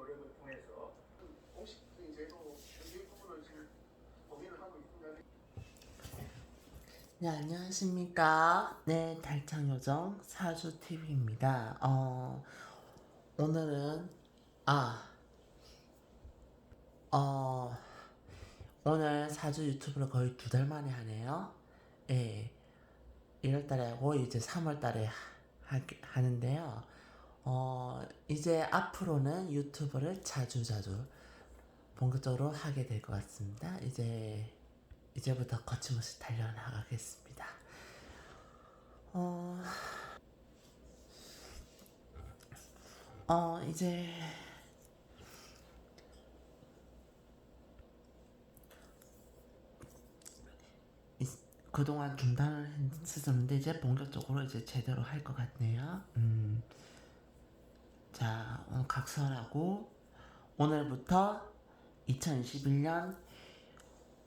노력을 통해서 공식적인 제도 이 부분을 지금 고민을 하고 있습니다. 네, 안녕하십니까. 네, 달창요정 사주TV입니다. 어, 오늘은, 아, 어, 오늘 사주 유튜브를 거의 두 달 만에 하네요. 예. 1월 달에 하고 이제 3월 달에 하, 하는데요. 어, 이제 앞으로는 유튜브를 자주 자주 본격적으로 하게 될 것 같습니다. 이제 이제부터 거침없이 달려나가겠습니다. 어, 어 이제 이- 그동안 중단을 했었는데 이제 본격적으로 이제 제대로 할 것 같네요. 음. 자, 오늘 각설하고 오늘부터 2021년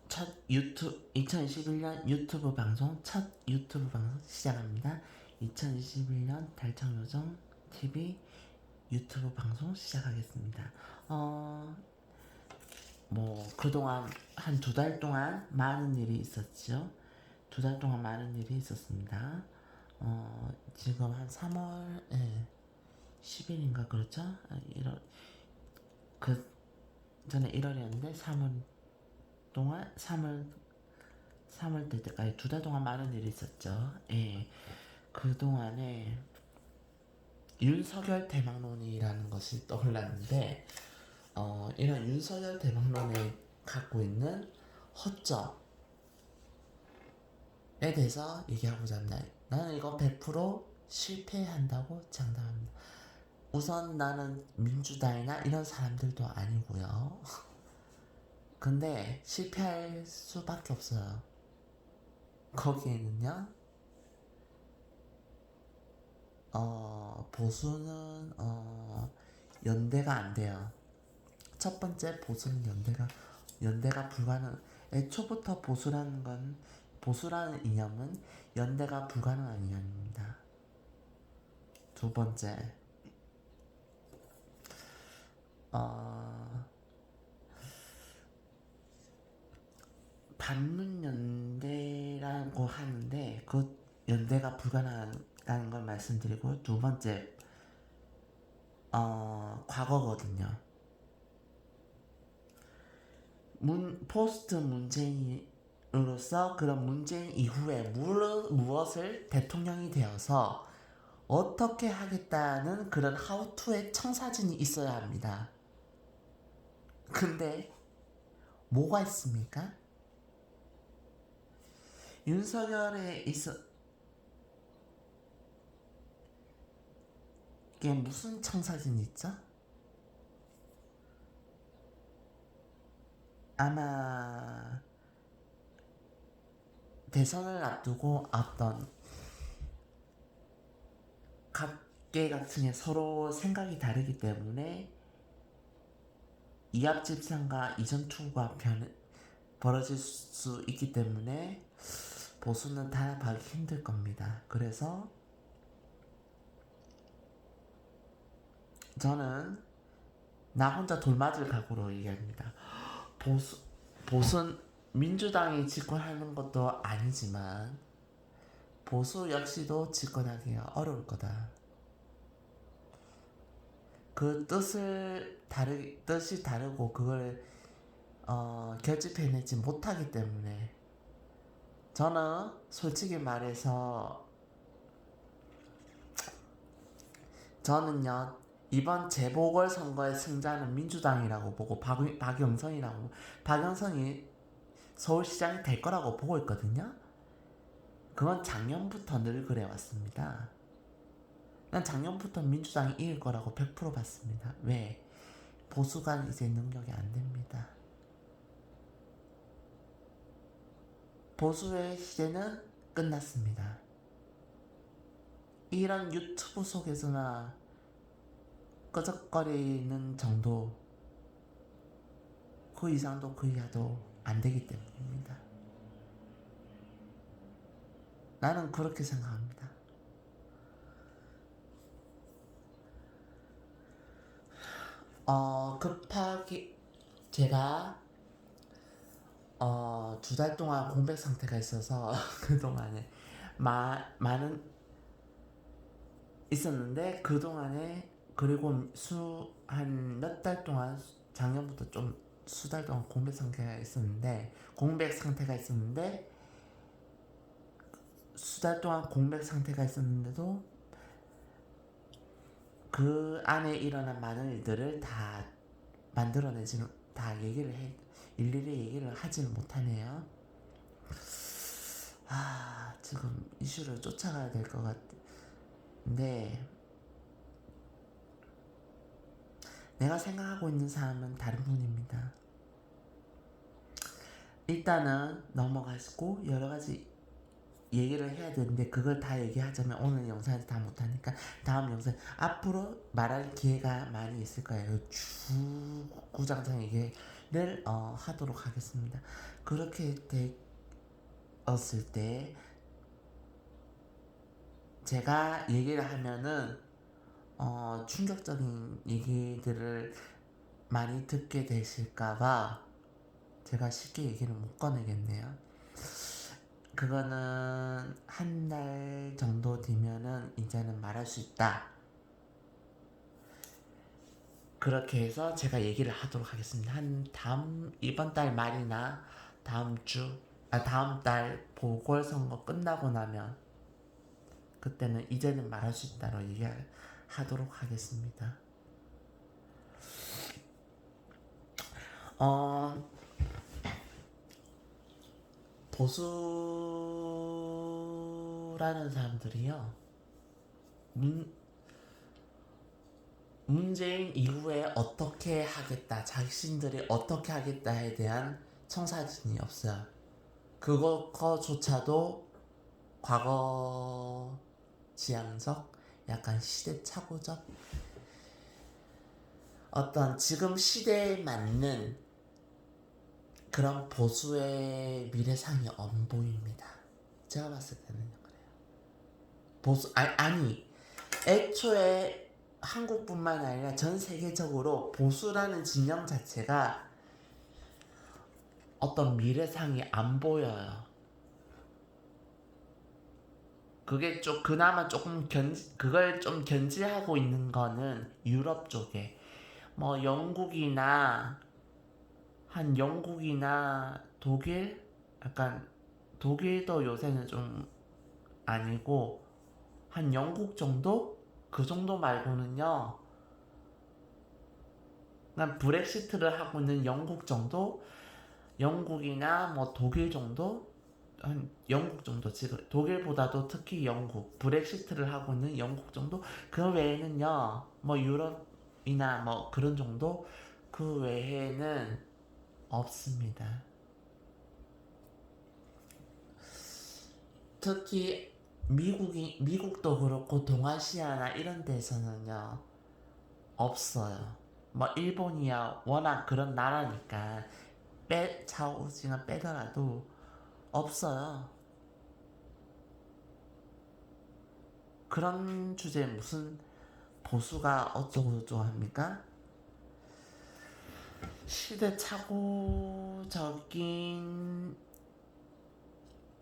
첫 유튜브 2021년 유튜브 방송 첫 유튜브 방송 시작합니다. 2021년 달창요정 TV 유튜브 방송 시작하겠습니다. 어, 뭐 그동안 한 두 달 동안 많은 일이 있었죠. 두 달 동안 많은 일이 있었습니다. 어, 지금 한 3월 예, 10일인가 그렇죠? 1월 그 전에 1월이었는데 3월 동안 3월 3월 될 때까지 두 달 동안 많은 일이 있었죠. 예. 그 동안에 윤석열 대망론이라는 것이 떠올랐는데 어, 이런 윤석열 대망론에 갖고 있는 허점에 대해서 얘기하고자 합니다. 나는 이거 100% 실패한다고 장담합니다. 우선 나는 민주당이나 이런 사람들도 아니고요. 근데 실패할 수밖에 없어요. 거기에는요. 어, 보수는 어, 연대가 안 돼요. 첫 번째 보수는 연대가 연대가 불가능. 애초부터 보수라는 건 보수라는 이념은 연대가 불가능한 이념입니다. 두 번째, 어, 반문연대라고 하는데 그 연대가 불가능하다는 걸 말씀드리고 두 번째 어 과거거든요. 문 포스트 문재인으로서 그런 문재인 이후에 무, 무엇을 대통령이 되어서 어떻게 하겠다는 그런 하우투의 청사진이 있어야 합니다. 근데 뭐가 있습니까? 윤석열에 있어 이게 무슨 청사진이 있죠? 아마 대선을 앞두고 어떤 각계 게 서로 생각이 다르기 때문에 이합 집산과 이전 투구가 변, 벌어질 수 있기 때문에 보수는 단합하기 힘들 겁니다. 그래서 저는 나 혼자 돌맞을 각오로 얘기합니다. 보수 보수는 민주당이 집권하는 것도 아니지만 보수 역시도 집권하기가 어려울 거다. 그 뜻을 다르 뜻이 다르고 그걸 어, 결집해내지 못하기 때문에 저는 솔직히 말해서 저는요 이번 재보궐 선거의 승자는 민주당이라고 보고 박, 박영선이라고 박영선이 서울시장이 될 거라고 보고 있거든요. 그건 작년부터 늘 그래왔습니다. 난 작년부터 민주당이 이길 거라고 100% 봤습니다. 왜? 보수가 이제 능력이 안 됩니다. 보수의 시대는 끝났습니다. 이런 유튜브 속에서나 끄적거리는 정도 그 이상도 그 이하도 안 되기 때문입니다. 나는 그렇게 생각합니다. 어 급하게 제가 어 두 달 동안 공백 상태가 있어서 그 동안에 마 많은 있었는데 그 동안에 그리고 수 한 몇 달 동안 작년부터 좀 수달 동안 공백 상태가 있었는데 공백 상태가 있었는데 수달 동안 공백 상태가 있었는데도 그 안에 일어난 많은 일들을 다 만들어내지는 다 얘기를 해 일일이 얘기를 하지는 못하네요. 아 지금 이슈를 쫓아가야 될 것 같은데 내가 생각하고 있는 사람은 다른 분입니다. 일단은 넘어가시고 여러 가지 얘기를 해야 되는데 그걸 다 얘기하자면 오늘 영상에서 다 못하니까 다음 영상 앞으로 말할 기회가 많이 있을 거예요. 주구장창 얘기를 어, 하도록 하겠습니다. 그렇게 되었을 때 제가 얘기를 하면은 어, 충격적인 얘기들을 많이 듣게 되실까봐 제가 쉽게 얘기를 못 꺼내겠네요. 그거는 한 달 정도 뒤면은 이제는 말할 수 있다. 그렇게 해서 제가 얘기를 하도록 하겠습니다. 한 다음 이번 달 말이나 다음 주, 아 다음 달 보궐선거 끝나고 나면 그때는 이제는 말할 수 있다로 얘기하도록 하겠습니다. 어 보수라는 사람들이요. 문, 문재인 이후에 어떻게 하겠다, 자신들이 어떻게 하겠다에 대한 청사진이 없어요. 그거조차도 과거 지향적, 약간 시대착오적, 어떤 지금 시대에 맞는 그런 보수의 미래상이 안 보입니다. 제가 봤을 때는 그래요. 보수 아니, 아니 애초에 한국뿐만 아니라 전 세계적으로 보수라는 진영 자체가 어떤 미래상이 안 보여요. 그게 좀 그나마 조금 견 그걸 좀 견지하고 있는 거는 유럽 쪽에 뭐 영국이나 한 영국이나 독일? 약간 독일도 요새는 좀 아니고 한 영국 정도? 그 정도 말고는요. 그냥 브렉시트를 하고 있는 영국 정도? 영국이나 뭐 독일 정도? 한 영국 정도 지금 독일보다도 특히 영국 브렉시트를 하고 있는 영국 정도? 그 외에는요. 뭐 유럽이나 뭐 그런 정도? 그 외에는 없습니다. 특히 미국이 미국도 그렇고 동아시아나 이런 데서는요 없어요. 뭐 일본이야 워낙 그런 나라니까 빼 좌우지간 빼더라도 없어요. 그런 주제에 무슨 보수가 어쩌고 저쩌고 합니까? 시대착오적인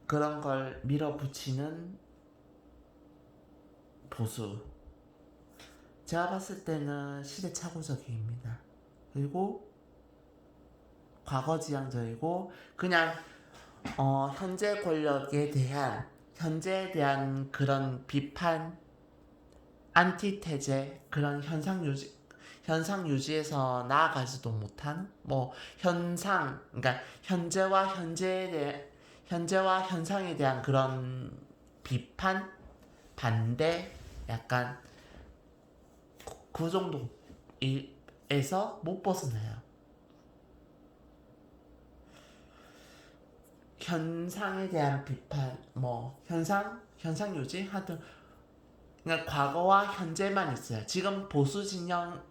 그런 걸 밀어붙이는 보수. 제가 봤을 때는 시대착오적입니다. 그리고 과거지향적이고 그냥 어, 현재 권력에 대한 현재에 대한 그런 비판, 안티테제 그런 현상 유지 현상 유지에서 나아가지도 못한 뭐 현상 그러니까 현재와 현재에 대해 현재와 현상에 대한 그런 비판 반대 약간 그- 그 정도에서 못 벗어나요. 현상에 대한 비판 뭐 현상 현상 유지 하여튼 그러니까 과거와 현재만 있어요. 지금 보수 진영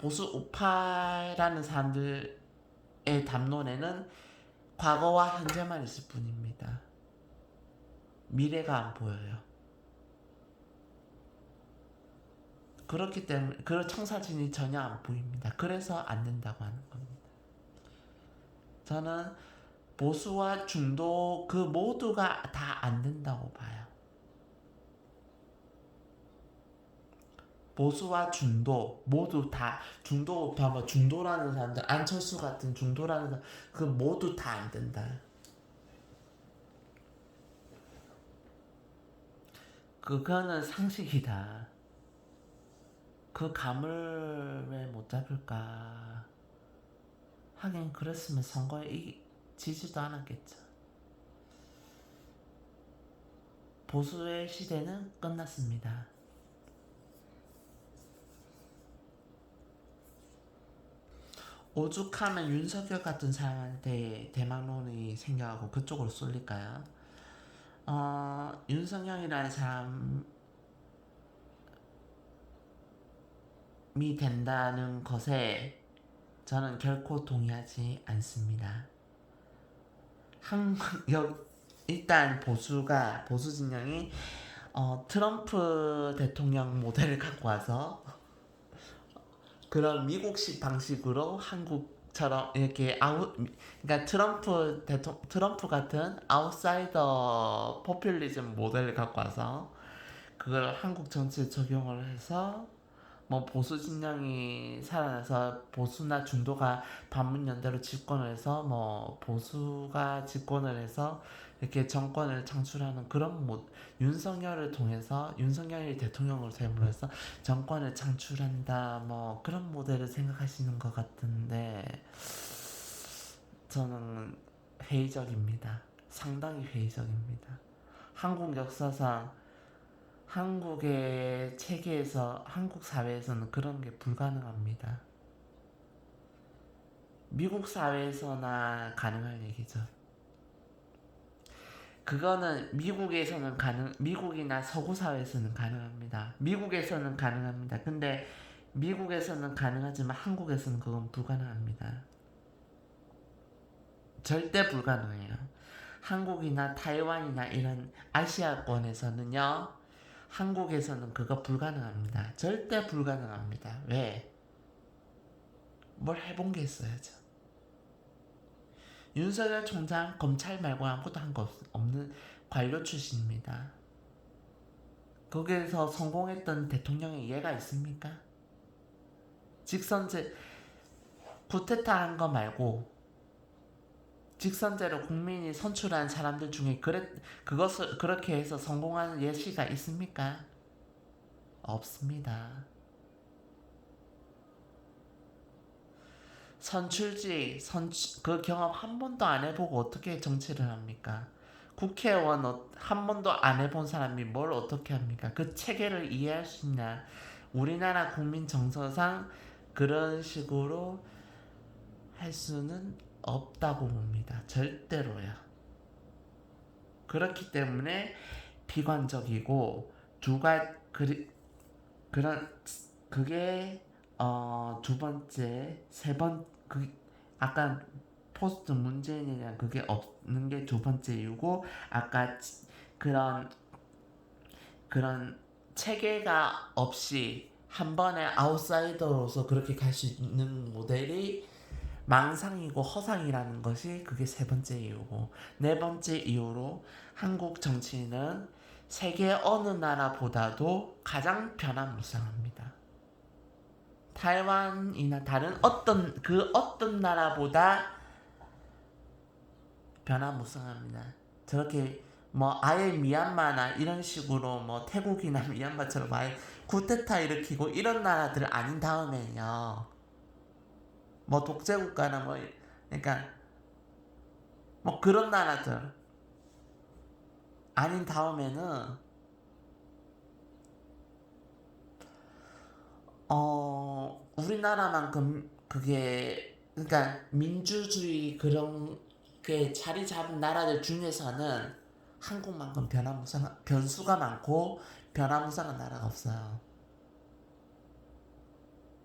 보수 우파라는 사람들의 담론에는 과거와 현재만 있을 뿐입니다. 미래가 안 보여요. 그렇기 때문에 그 청사진이 전혀 안 보입니다. 그래서 안 된다고 하는 겁니다. 저는 보수와 중도 그 모두가 다 안 된다고 봐요. 보수와 중도 모두 다 중도 봐봐 중도라는 사람들 안철수 같은 중도라는 사람 그 모두 다 안 된다. 그거는 상식이다. 그 감을 왜 못 잡을까? 하긴 그랬으면 선거에 이 지지도 않았겠죠. 보수의 시대는 끝났습니다. 오죽하면 윤석열 같은 사람한테 대망론이 생겨가고 그쪽으로 쏠릴까요? 어, 윤석열이라는 사람이 된다는 것에 저는 결코 동의하지 않습니다. 한, 여, 일단 보수가 보수 진영이 어, 트럼프 대통령 모델을 갖고 와서 그런 미국식 방식으로 한국처럼 이렇게 아웃 그러니까 트럼프 대통령 트럼프 같은 아웃사이더 포퓰리즘 모델을 갖고 와서 그걸 한국 정치에 적용을 해서 뭐 보수 진영이 살아나서 보수나 중도가 반문 연대로 집권을 해서 뭐 보수가 집권을 해서 이렇게 정권을 창출하는 그런 모 윤석열을 통해서 윤석열이 대통령으로 됨으로 해서 정권을 창출한다 뭐 그런 모델을 생각하시는 것 같은데 저는 회의적입니다. 상당히 회의적입니다. 한국 역사상 한국의 체계에서 한국 사회에서는 그런 게 불가능합니다. 미국 사회에서나 가능할 얘기죠. 그거는 미국에서는 가능, 미국이나 서구 사회에서는 가능합니다. 미국에서는 가능합니다. 근데 미국에서는 가능하지만 한국에서는 그건 불가능합니다. 절대 불가능해요. 한국이나 타이완이나 이런 아시아권에서는요, 한국에서는 그거 불가능합니다. 절대 불가능합니다. 왜? 뭘 해본 게 있어야죠. 윤석열 총장 검찰 말고 아무것도 한 거 없는 관료 출신입니다. 거기에서 성공했던 대통령의 예가 있습니까? 직선제 쿠데타 한 거 말고 직선제로 국민이 선출한 사람들 중에 그래 그것을 그렇게 해서 성공한 예시가 있습니까? 없습니다. 선출직 선출 그 경험 한 번도 안 해보고 어떻게 정치를 합니까? 국회의원 어- 한 번도 안 해본 사람이 뭘 어떻게 합니까? 그 체계를 이해할 수 있냐? 우리나라 국민 정서상 그런 식으로 할 수는 없다고 봅니다. 절대로요. 그렇기 때문에 비관적이고 두가 그리 그런 그게 어, 두 번째, 세 번, 그, 아까 포스트 문재인이랑 그게 없는 게 두 번째 이유고, 아까 치- 그런, 그런 체계가 없이 한 번에 아웃사이더로서 그렇게 갈 수 있는 모델이 망상이고 허상이라는 것이 그게 세 번째 이유고, 네 번째 이유로 한국 정치인은 세계 어느 나라보다도 가장 변화무쌍합니다. 타이완이나 다른 어떤 그 어떤 나라보다 변화무쌍합니다. 저렇게 뭐 아예 미얀마나 이런 식으로 뭐 태국이나 미얀마처럼 아예 쿠데타 일으키고 이런 나라들 아닌 다음에요. 뭐 독재 국가나 뭐 그러니까 뭐 그런 나라들 아닌 다음에는 어 우리나라만큼 그게 그러니까 민주주의 그런 게 자리 잡은 나라들 중에서는 한국만큼 변화무쌍 변수가 많고 변화무쌍한 나라가 없어요.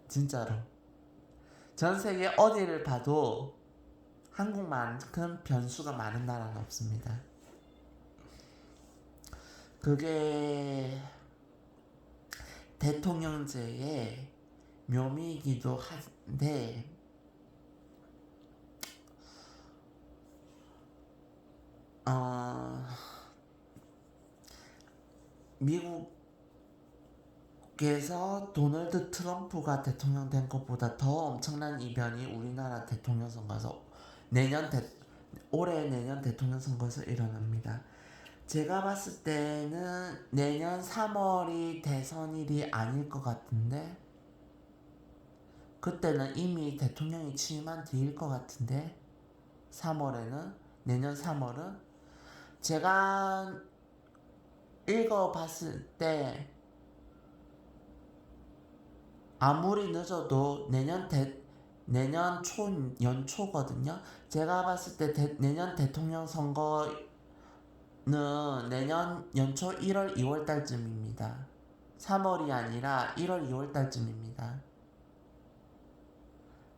진짜로 전 세계 어디를 봐도 한국만큼 변수가 많은 나라는 없습니다. 그게 대통령제의 묘미이기도 한데 어, 미국 에서 도널드 트럼프가 대통령 된 것보다 더 엄청난 이변이 우리나라 대통령 선거에서 내년 대, 올해 내년 대통령 선거에서 일어납니다. 제가 봤을 때는 내년 3월이 대선일이 아닐 것 같은데 그때는 이미 대통령이 취임한 뒤일 것 같은데 3월에는 내년 3월은 제가 읽어봤을 때 아무리 늦어도 내년 대 내년 초 연초거든요. 제가 봤을 때 대, 내년 대통령 선거는 내년 연초 1월 2월 달쯤입니다. 3월이 아니라 1월 2월 달쯤입니다.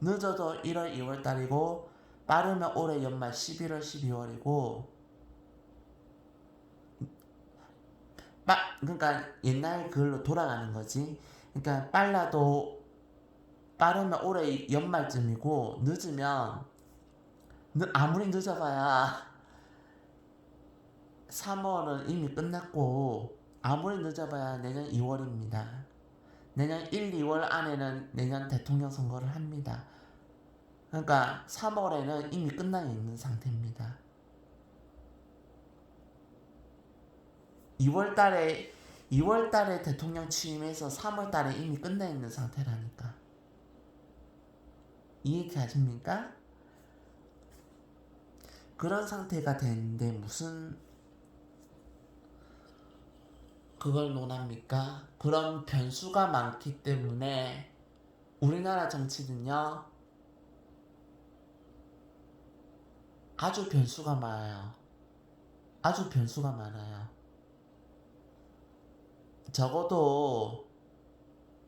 늦어도 1월 2월 달이고 빠르면 올해 연말 11월 12월이고 빠, 그러니까 옛날 그걸로 돌아가는 거지. 그러니까 빨라도 빠르면 올해 연말쯤이고 늦으면 늦, 아무리 늦어봐야 3월은 이미 끝났고 아무리 늦어봐야 내년 2월입니다. 내년 1, 2월 안에는 내년 대통령 선거를 합니다. 그러니까 3월에는 이미 끝나 있는 상태입니다. 2월 달에 2월 달에 대통령 취임해서 3월 달에 이미 끝나 있는 상태라니까. 이해가십니까? 그런 상태가 되는데 무슨 그걸 논합니까? 그런 변수가 많기 때문에 우리나라 정치는요 아주 변수가 많아요. 아주 변수가 많아요. 적어도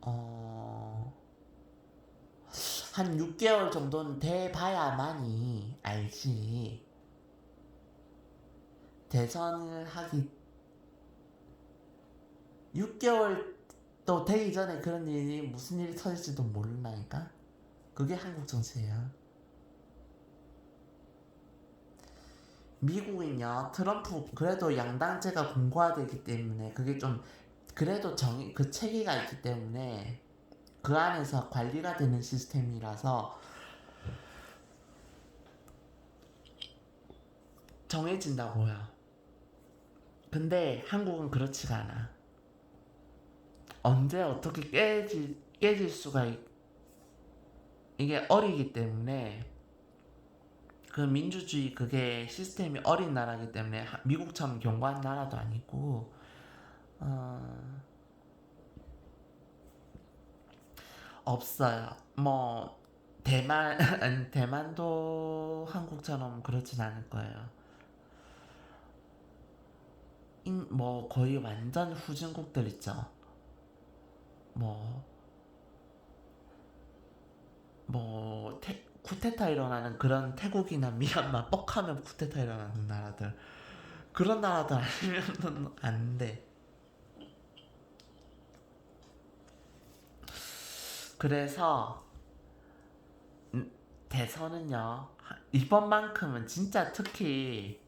어, 한 6개월 정도는 돼봐야만이 알지. 대선을 하기 6개월 또 되기 전에 그런 일이 무슨 일이 터질지도 모른다니까. 그게 한국 정치예요. 미국은요 트럼프 그래도 양당제가 공고화되기 때문에 그게 좀 그래도 정의 그 체계가 있기 때문에 그 안에서 관리가 되는 시스템이라서 정해진다고요. 근데 한국은 그렇지가 않아. 언제 어떻게 깨질 깨질 수가 있, 이게 어리기 때문에 그 민주주의 그게 시스템이 어린 나라이기 때문에 하- 미국처럼 견고한 나라도 아니고 어, 없어요. 뭐 대만 대만도 한국처럼 그렇진 않을 거예요. 인, 뭐 거의 완전 후진국들 있죠. 뭐 뭐 태, 쿠데타 일어나는 그런 태국이나 미얀마 뻑하면 쿠데타 일어나는 나라들 그런 나라들 아니면은 안 돼. 그래서 음, 대선은요 하- 이번만큼은 진짜 특히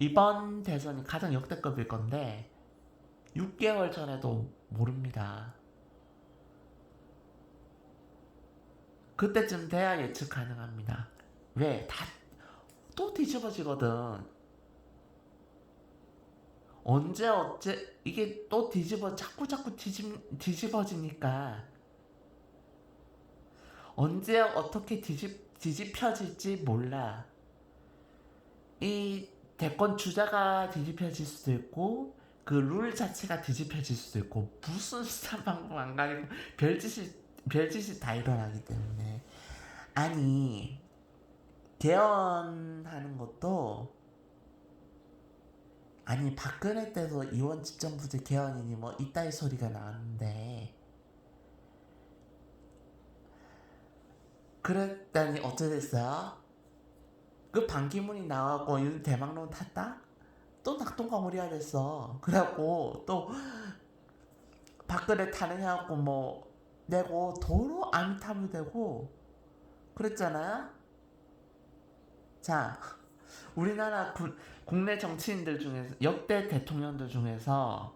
이번 대선이 가장 역대급일 건데 6개월 전에도 모릅니다. 그때쯤 돼야 예측 가능합니다. 왜? 다 또 뒤집어지거든. 언제 어째 이게 또 뒤집어 자꾸 자꾸 뒤집 뒤집어지니까 언제 어떻게 뒤집 뒤집혀질지 몰라. 이 대권 주자가 뒤집혀질 수도 있고 그 룰 자체가 뒤집혀질 수도 있고 무슨 방법 안 가리고 별짓이 별짓이 다 일어나기 때문에 아니 개헌하는 것도 아니 박근혜 때도 이원 집정부제 개헌이니 뭐 이따위 소리가 나왔는데 그랬더니 어쩌 됐어요? 그 반기문이 나와고 윤 대망론 탔다? 또 낙동강우리가 됐어. 그래갖고 또 박근혜 탄핵해갖고 뭐 내고 도로 아미타불 되고 그랬잖아요. 자, 우리나라 구, 국내 정치인들 중에서 역대 대통령들 중에서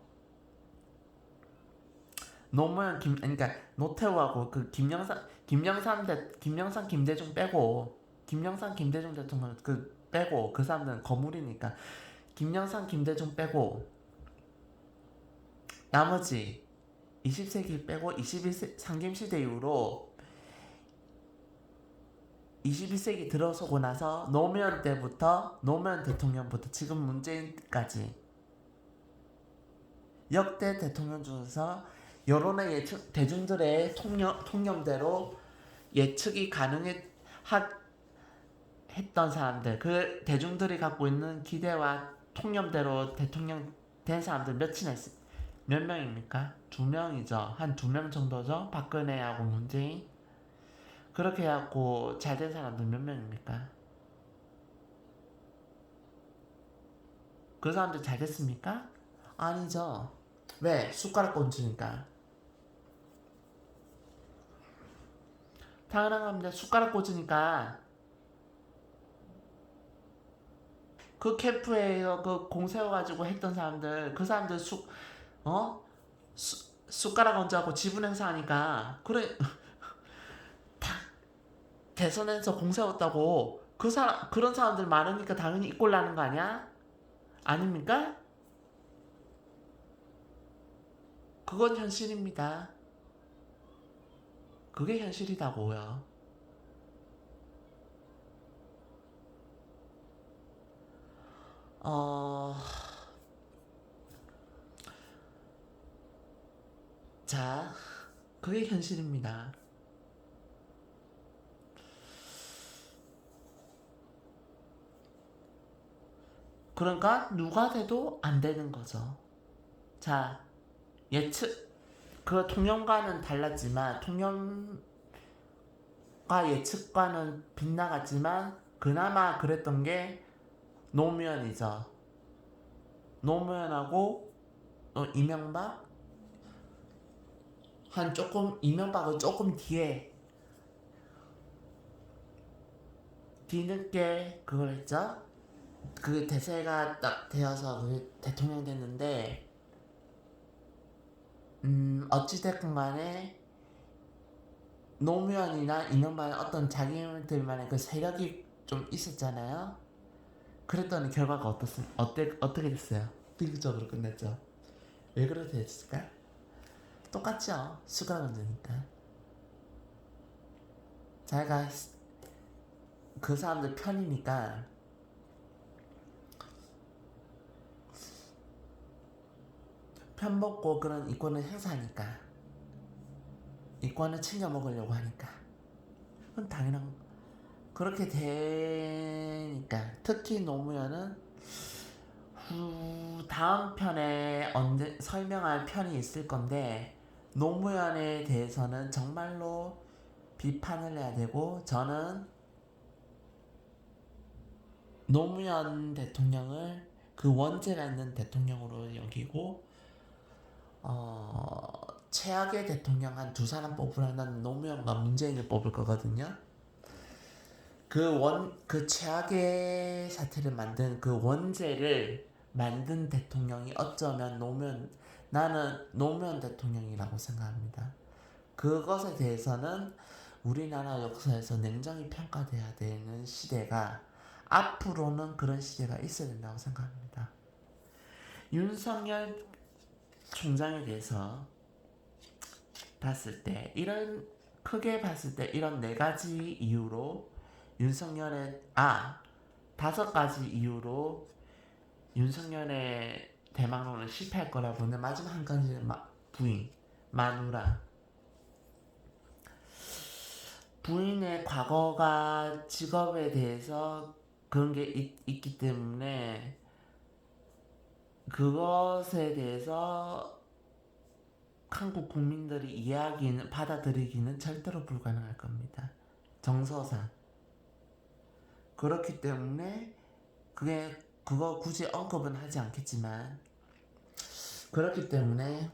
노무현 김 그러니까 노태우하고 그 김영삼 김영삼 대 김영삼 김대중 빼고 김영삼 김대중 대통령 그 빼고 그 사람들은 거물이니까 김영삼 김대중 빼고 나머지 20세기 빼고 21세 상김시대 이후로 21세기 들어서고 나서 노무현 때부터 노무현 대통령부터 지금 문재인까지 역대 대통령 중에서 여론의 예측 대중들의 통념 통념대로 예측이 가능했 하, 했던 사람들 그 대중들이 갖고 있는 기대와 통념대로 대통령 된 사람들 몇이나 있, 몇 명입니까? 두 명이죠. 한 두 명 정도죠. 박근혜하고 문재인 그렇게 해갖고 잘 된 사람들 몇 명입니까? 그 사람들 잘 됐습니까? 아니죠. 왜? 숟가락 꽂으니까. 당연한 겁니다. 숟가락 꽂으니까. 그 캠프에서 그 공 세워가지고 했던 사람들, 그 사람들 숟, 어? 수, 숟가락 얹어갖고 지분 행사하니까. 그래. 다 대선에서 공 세웠다고. 그 사람, 그런 사람들 많으니까 당연히 이꼴 나는 거 아니야? 아닙니까? 그건 현실입니다. 그게 현실이다고요. 어, 자, 그게 현실입니다. 그러니까 누가 돼도 안 되는 거죠. 자, 예측 그 통념과는 달랐지만 통념과 예측과는 빗나갔지만 그나마 그랬던 게 노무현이죠. 노무현하고 어, 이명박 한 조금 이명박은 조금 뒤에 뒤늦게 그걸 했죠. 그 대세가 딱 되어서 그 대통령 됐는데 음, 어찌됐건 간에 노무현이나 이명박의 어떤 자기들만의 그 세력이 좀 있었잖아요. 그랬더니 결과가 어떻습, 어때, 어떻게 됐어요? 비극적으로 끝났죠. 왜 그렇게 됐을까? 똑같죠. 수가 문제니까. 자기가 그 사람들 편이니까 편먹고 그런 이권을 행사하니까 이권을 챙겨 먹으려고 하니까. 그건 당연한 그렇게 되니까. 특히 노무현은 후 다음 편에 언제 설명할 편이 있을 건데 노무현에 대해서는 정말로 비판을 해야 되고 저는 노무현 대통령을 그 원죄가 있는 대통령으로 여기고 어, 최악의 대통령 한 두 사람 뽑으라면 노무현과 문재인을 뽑을 거거든요. 그 원, 그 최악의 사태를 만든 그 원죄를 만든 대통령이 어쩌면 노무현, 나는 노무현 대통령이라고 생각합니다. 그것에 대해서는 우리나라 역사에서 냉정히 평가돼야 되는 시대가 앞으로는 그런 시대가 있어야 된다고 생각합니다. 윤석열 총장에 대해서 봤을 때 이런 크게 봤을 때 이런 네 가지 이유로 윤석열의 아 다섯 가지 이유로 윤석열의 대망론은 실패할 거라 보는 마지막 한 가지는 마, 부인 마누라. 부인의 과거가 직업에 대해서 그런 게 있, 있기 때문에 그것에 대해서 한국 국민들이 이해하기는 받아들이기는 절대로 불가능할 겁니다. 정서상 그렇기 때문에 그게 그거 굳이 언급은 하지 않겠지만 그렇기 때문에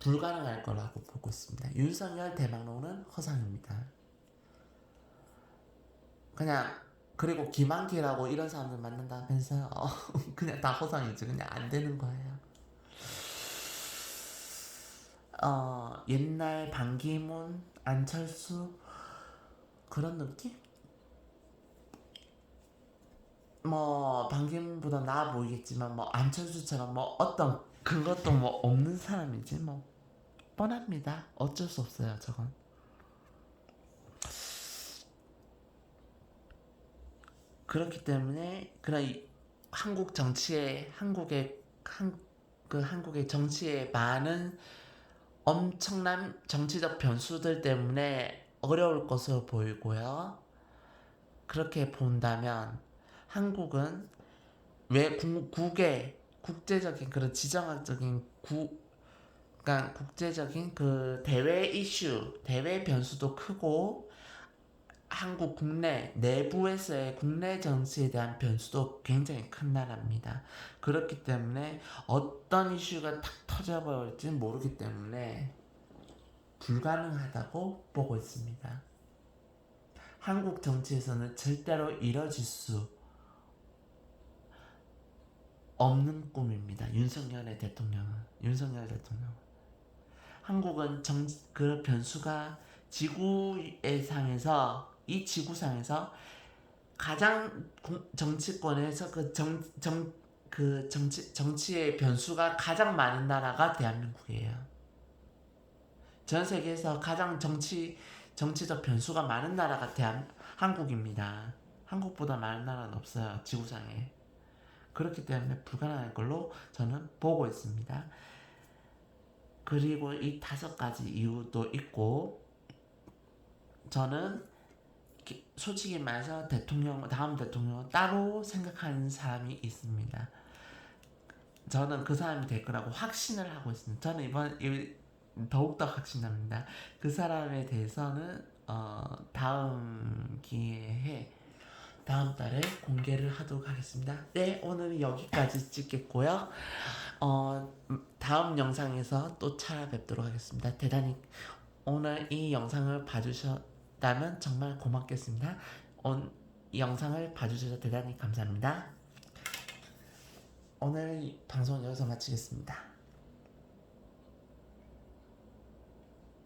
불가능할 거라고 보고 있습니다. 윤석열 대망론은 허상입니다. 그냥 그리고 김한기라고 이런 사람들 만난다면서요. 그냥 다 허상이지. 그냥 안 되는 거예요. 어 옛날 반기문, 안철수 그런 느낌? 뭐 반기문보다 나아 보이겠지만 뭐 안철수처럼 뭐 어떤 그것도 뭐 없는 사람이지 뭐 뻔합니다. 어쩔 수 없어요 저건. 그렇기 때문에 그런 이 한국 정치에 한국의 한 그 한국의 정치에 많은 엄청난 정치적 변수들 때문에 어려울 것으로 보이고요. 그렇게 본다면 한국은 왜 국, 국의 국제적인 그런 지정학적인 구 그러니까 국제적인 그 대외 이슈, 대외 변수도 크고 한국 국내 내부에서의 국내 정치에 대한 변수도 굉장히 큰 나라입니다. 그렇기 때문에 어떤 이슈가 탁 터져버릴지 모르기 때문에 불가능하다고 보고 있습니다. 한국 정치에서는 절대로 이뤄질 수 없는 꿈입니다. 윤석열의 대통령은 윤석열 대통령. 한국은 정그 변수가 지구의 상에서 이 지구상에서 가장 공- 정치권에서 그 정 정 그 정치 정치의 변수가 가장 많은 나라가 대한민국이에요. 전 세계에서 가장 정치 정치적 변수가 많은 나라가 대한 한국입니다. 한국보다 많은 나라는 없어요 지구상에. 그렇기 때문에 불가능한 걸로 저는 보고 있습니다. 그리고 이 다섯 가지 이유도 있고 저는 기- 솔직히 말해서 대통령 다음 대통령 따로 생각하는 사람이 있습니다. 저는 그 사람이 될 거라고 확신을 하고 있습니다. 저는 이번 이- 더욱더 확신합니다. 그 사람에 대해서는 어, 다음 기회에 다음 달에 공개를 하도록 하겠습니다. 네, 오늘은 여기까지 찍겠고요. 어, 음, 다음 영상에서 또 찾아뵙도록 하겠습니다. 대단히 오늘 이 영상을 봐주셨 다면 정말 고맙겠습니다. 온, 이 영상을 봐주셔서 대단히 감사합니다. 오늘 이 방송 여기서 마치겠습니다.